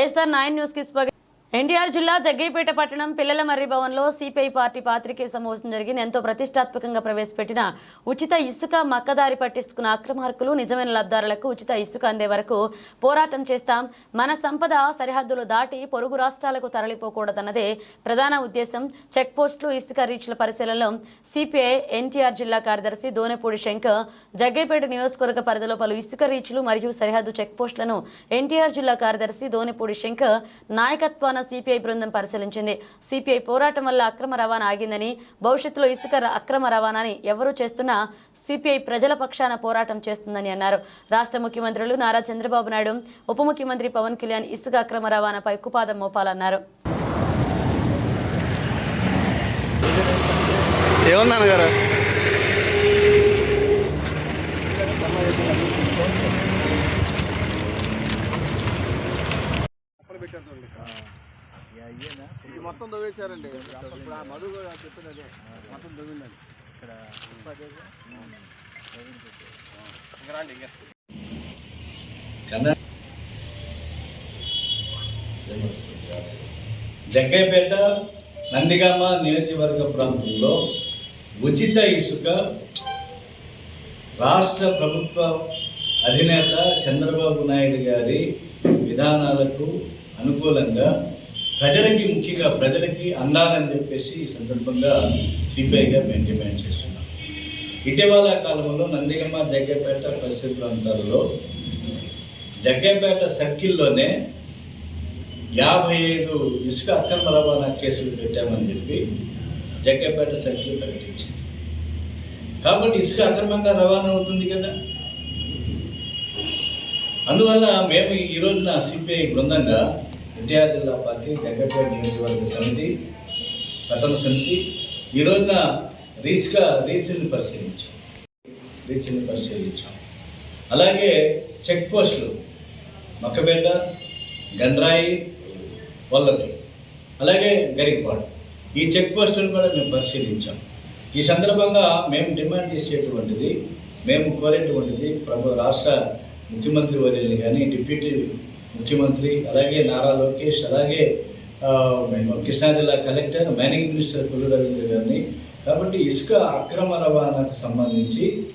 YSR nine news కి స్వాగతం ఎన్టీఆర్ జిల్లా జగ్గైపేట పట్టణం పిల్లల మర్రి భవన్లో సిపిఐ పార్టీ పాత్రికేయ సమావేశం జరిగింది. ఎంతో ప్రతిష్టాత్మకంగా ప్రవేశపెట్టిన ఉచిత ఇసుక మక్కదారి పట్టిస్తున్న అక్రమార్కులు నిజమైన లబ్ధారులకు ఉచిత ఇసుక అందే వరకు పోరాటం చేస్తాం. మన సంపద సరిహద్దులు దాటి పొరుగు రాష్ట్రాలకు తరలిపోకూడదన్నదే ప్రధాన ఉద్దేశం. చెక్పోస్టులు ఇసుక రీచ్ల పరిశీలనలో సిపిఐ ఎన్టీఆర్ జిల్లా కార్యదర్శి దోనెపూడి శంకర్ జగ్గైపేట నియోజకవర్గ పరిధిలో పలు ఇసుక రీచ్లు మరియు సరిహద్దు చెక్పోస్టులను ఎన్టీఆర్ జిల్లా కార్యదర్శి దోనెపూడి శంకర్ నాయకత్వాన సిపిఐ బృందం పరిశీలించింది. సిపిఐ పోరాటం వల్ల అక్రమ రవాణా ఆగిందని భవిష్యత్తులో ఇసుక అక్రమ రవాణాని ఎవరు చేస్తున్నా సిపిఐ ప్రజల పక్షాన పోరాటం చేస్తుందని అన్నారు. రాష్ట్ర ముఖ్యమంత్రులు నారా చంద్రబాబు నాయుడు ఉప ముఖ్యమంత్రి పవన్ కళ్యాణ్ ఇసుక అక్రమ రవాణాపై కుపాదం మోపాలన్నారు. ఏమన్నాను గారు మొత్తం దవ్వేశారండి ఇప్పుడు ఆ మధు చెప్పినదే. మొత్తం దవ్విందండి జగ్గైపేట నందిగామ నియోజకవర్గ ప్రాంతంలో ఉచిత ఇసుక రాష్ట్ర ప్రభుత్వ అధినేత చంద్రబాబు నాయుడు గారి విధానాలకు అనుకూలంగా ప్రజలకి ముఖ్యంగా ప్రజలకి అందాలని చెప్పేసి ఈ సందర్భంగా సిపిఐగా మేము డిమాండ్ చేస్తున్నాం. ఇటీవల కాలంలో నందిగమ్మ జగ్గపేట పరిసర ప్రాంతాలలో జగ్గపేట సర్కిల్లోనే యాభై ఐదు ఇసుక అక్రమ రవాణా కేసులు పెట్టామని చెప్పి జగ్గపేట సర్కిల్ ప్రకటించింది. కాబట్టి ఇసుక అక్రమంగా రవాణా అవుతుంది కదా. అందువల్ల మేము ఈ రోజున సిపిఐ బృందంగా ఎన్టీఆర్ జిల్లా పార్టీ జగ్గపేట నియోజకవర్గ సమితి పట్టణ సమితి ఈ రోజున రీచ్గా రీచ్ని పరిశీలించాం. రీచ్ని పరిశీలించాం. అలాగే చెక్ పోస్టులు మక్కబేట గండ్రాయి వల్లది అలాగే గరికపాడు. ఈ చెక్ పోస్టులు కూడా మేము పరిశీలించాం. ఈ సందర్భంగా మేము డిమాండ్ చేసేటువంటిది మేము కోరేటువంటిది ప్రభు రాష్ట్ర ముఖ్యమంత్రి వర్యుల్ని కానీ డిప్యూటీ ముఖ్యమంత్రి అలాగే నారా లోకేష్ అలాగే మేము కృష్ణా జిల్లా collector managing minister Kollu Ravindra గారిని. కాబట్టి ఇసుక అక్రమ రవాణాకు సంబంధించి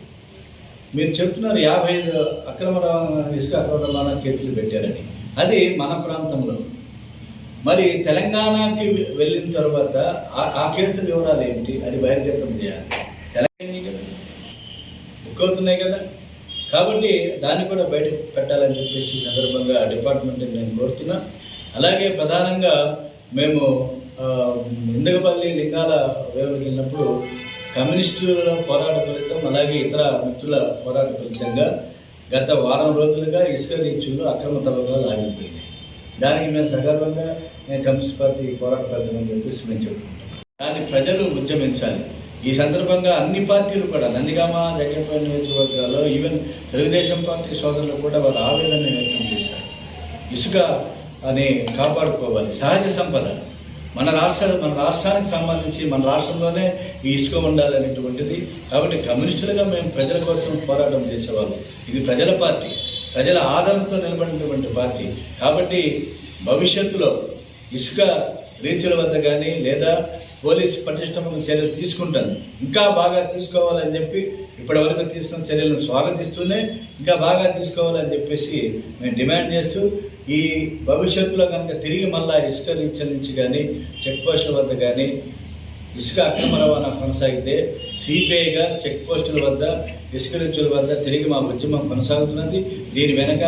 మీరు చెప్తున్నారు యాభై ఐదు అక్రమ రవాణా ఇసుక అక్రమ రవాణా కేసులు పెట్టారని. అది మన ప్రాంతంలో. మరి తెలంగాణకి వెళ్ళిన తర్వాత ఆ- కేసుల వివరాలు ఏంటి? అది బహిర్గతం చేయాలి. తెలంగాణ బుక్ అవుతున్నాయి కదా. కాబట్టి దాన్ని కూడా బయట పెట్టాలని చెప్పేసి సందర్భంగా డిపార్ట్మెంట్ నేను కోరుతున్నా. అలాగే ప్రధానంగా మేము ఆ, ఇందకపల్లి లింగాల వేవులకు వెళ్ళినప్పుడు కమ్యూనిస్టుల పోరాట ఫలితం అలాగే ఇతర మిత్రుల పోరాట ఫలితంగా గత వారం రోజులుగా ఇసుక రీచులు అక్రమ తవ్వకాలు ఆగిపోయినాయి. దానికి మేము సగర్వంగా నేను కమ్యూనిస్ట్ పార్టీ పోరాట ఫలితం అని చెప్పేసి మేము చెప్పుకుంటాం దాన్ని ప్రజలు ఉద్యమించాలి. ఈ సందర్భంగా అన్ని పార్టీలు కూడా నందిగామ జగ్గపల్లి నియోజకవర్గాల్లో ఈవెన్ తెలుగుదేశం పార్టీ సోదరులు కూడా వాళ్ళ ఆవేదన వ్యక్తం చేశారు. ఇసుక అని కాపాడుకోవాలి. సహజ సంపద. మన రాష్ట్ర మన రాష్ట్రానికి సంబంధించి మన రాష్ట్రంలోనే ఈ ఇసుక ఉండాలనేటువంటిది. కాబట్టి కమ్యూనిస్టులుగా మేము ప్రజల కోసం పోరాటం చేసేవాళ్ళం. ఇది ప్రజల పార్టీ. ప్రజల ఆదరణతో నిలబడినటువంటి పార్టీ. కాబట్టి భవిష్యత్తులో ఇసుక రీచుల వద్ద కానీ లేదా పోలీస్ పటిష్టమైన చర్యలు తీసుకుంటాను. ఇంకా బాగా తీసుకోవాలని చెప్పి ఇప్పటి వరకు తీసుకున్న చర్యలను స్వాగతిస్తూనే ఇంకా బాగా తీసుకోవాలని చెప్పేసి మేము డిమాండ్ చేస్తూ ఈ భవిష్యత్తులో కనుక తిరిగి మళ్ళా ఇసుక రీచ్ నుంచి కానీ చెక్ పోస్టుల వద్ద కానీ ఇసుక అక్రమ రవాణా కొనసాగితే సిపిఐగా చెక్ పోస్టుల వద్ద ఇసుక రీచుల వద్ద తిరిగి మా ఉద్యమం కొనసాగుతున్నది. దీని వెనక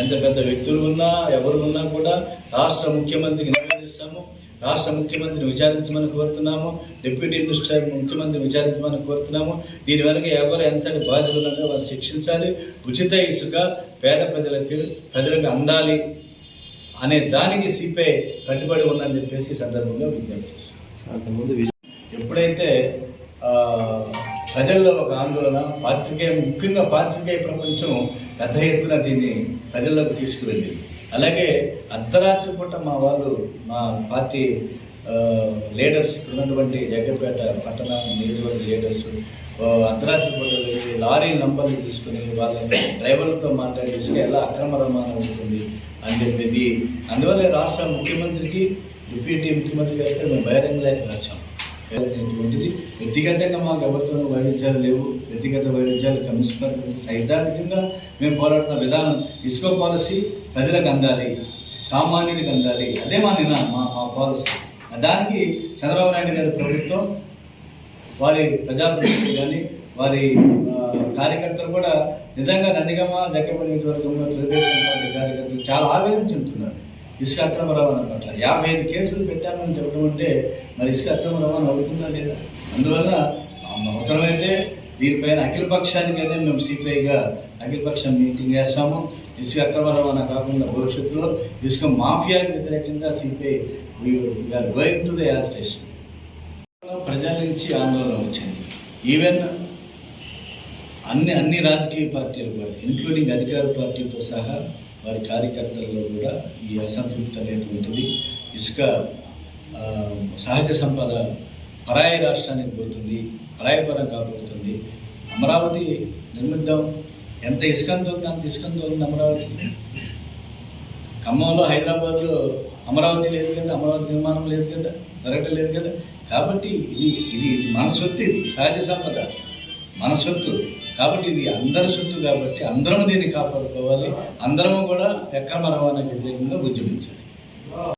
ఎంత పెద్ద వ్యక్తులు ఉన్నా ఎవరు ఉన్నా కూడా రాష్ట్ర ముఖ్యమంత్రికి నివేదిస్తాము. రాష్ట్ర ముఖ్యమంత్రిని విచారించమని కోరుతున్నాము డిప్యూటీ మినిస్టర్ ముఖ్యమంత్రిని విచారించమని కోరుతున్నాము. దీని వెనక ఎవరు ఎంతటి బాధ్యత ఉన్నారో వారు శిక్షించాలి. ఉచిత ఇసుక పేద ప్రజలకు ప్రజలకు అందాలి అనే దానికి సిపిఐ కట్టుబడి ఉందని చెప్పేసి ఈ సందర్భంగా విజ్ఞప్తి చేస్తున్నాం. ఎప్పుడైతే ప్రజల్లో ఒక ఆందోళన పాత్రికేయ ముఖ్యంగా పాత్రికేయ ప్రపంచం పెద్ద ఎత్తున దీన్ని ప్రజల్లోకి తీసుకువెళ్ళింది. అలాగే అర్ధరాత్రి పూట మా వాళ్ళు మా పార్టీ లీడర్స్ ఉన్నటువంటి జగ్గపేట పట్టణ నియోజకవర్గ లీడర్స్ అర్ధరాత్రి పూట వెళ్ళి లారీ నంబర్లు తీసుకుని వాళ్ళని డ్రైవర్లతో మాట్లాడేసి ఎలా అక్రమ రవాణా ఉంటుంది అని చెప్పేది. అందువల్ల రాష్ట్ర ముఖ్యమంత్రికి డిప్యూటీ ముఖ్యమంత్రి గారికి మేము బహిరంగ లేఖ రాశాం. అనేటువంటిది వ్యక్తిగతంగా మాకు ఎవరితో వైవిధ్యాలు లేవు. వ్యక్తిగత వైవిధ్యాలు కమిషనర్ సైద్ధాంతికంగా మేము పోరాడుతున్న విధానం ఇసుక పాలసీ ప్రజలకు అందాలి సామాన్యుడికి అందాలి. అదే మా నిన్న మా మా పాలసీ దానికి చంద్రబాబు నాయుడు గారి ప్రభుత్వం వారి ప్రజాప్రతినిధులు కానీ వారి కార్యకర్తలు కూడా నిజంగా నందిగమ్మ జగ్గపల్లి నియోజకవర్గంలో తెలుగుదేశం పార్టీ కార్యకర్తలు చాలా ఆవేదన చెందుతున్నారు. ఇసుక అక్రమ రవాణా పట్ల. యాభై ఐదు కేసులు పెట్టామని చెప్పడం అంటే మరి ఇసుక అక్రమ రవాణా అవుతుందా లేదా? అందువల్ల అవసరమైతే దీనిపైన అఖిలపక్షానికి మేము సిపిఐగా అఖిలపక్ష మీటింగ్ వేస్తాము. ఇసుక అక్రమ రవాణా కాకుండా భవిష్యత్తులో ఇసుక మాఫియాకి వ్యతిరేకంగా CPI going to the air station. ప్రజల నుంచి ఆందోళన వచ్చింది. ఈవెన్ అన్ని అన్ని రాజకీయ పార్టీలు కూడా ఇంక్లూడింగ్ అధికార పార్టీతో సహా వారి కార్యకర్తల్లో కూడా ఈ అసంతృప్తి అనేటువంటిది ఇసుక సహజ సంపద పరాయి రాష్ట్రానికి పోతుంది పరాయపరం కాబోతుంది అమరావతి నిర్మిద్దాం. ఎంత ఇసుక అంత ఇసుక ఉంది అమరావతి. ఖమ్మంలో హైదరాబాద్లో అమరావతి లేదు కదా అమరావతి నిర్మాణం లేదు కదా జరగడం లేదు కదా. కాబట్టి ఇది ఇది మన సొత్తు ఇది సహజ సంపద. మన సొత్తు. కాబట్టి ఇది అందరి సొత్తు కాబట్టి అందరం దీన్ని కాపాడుకోవాలి. అందరము కూడా ఎక్కడ రవాణాకి వ్యతిరేకంగా ఉద్యమించాలి.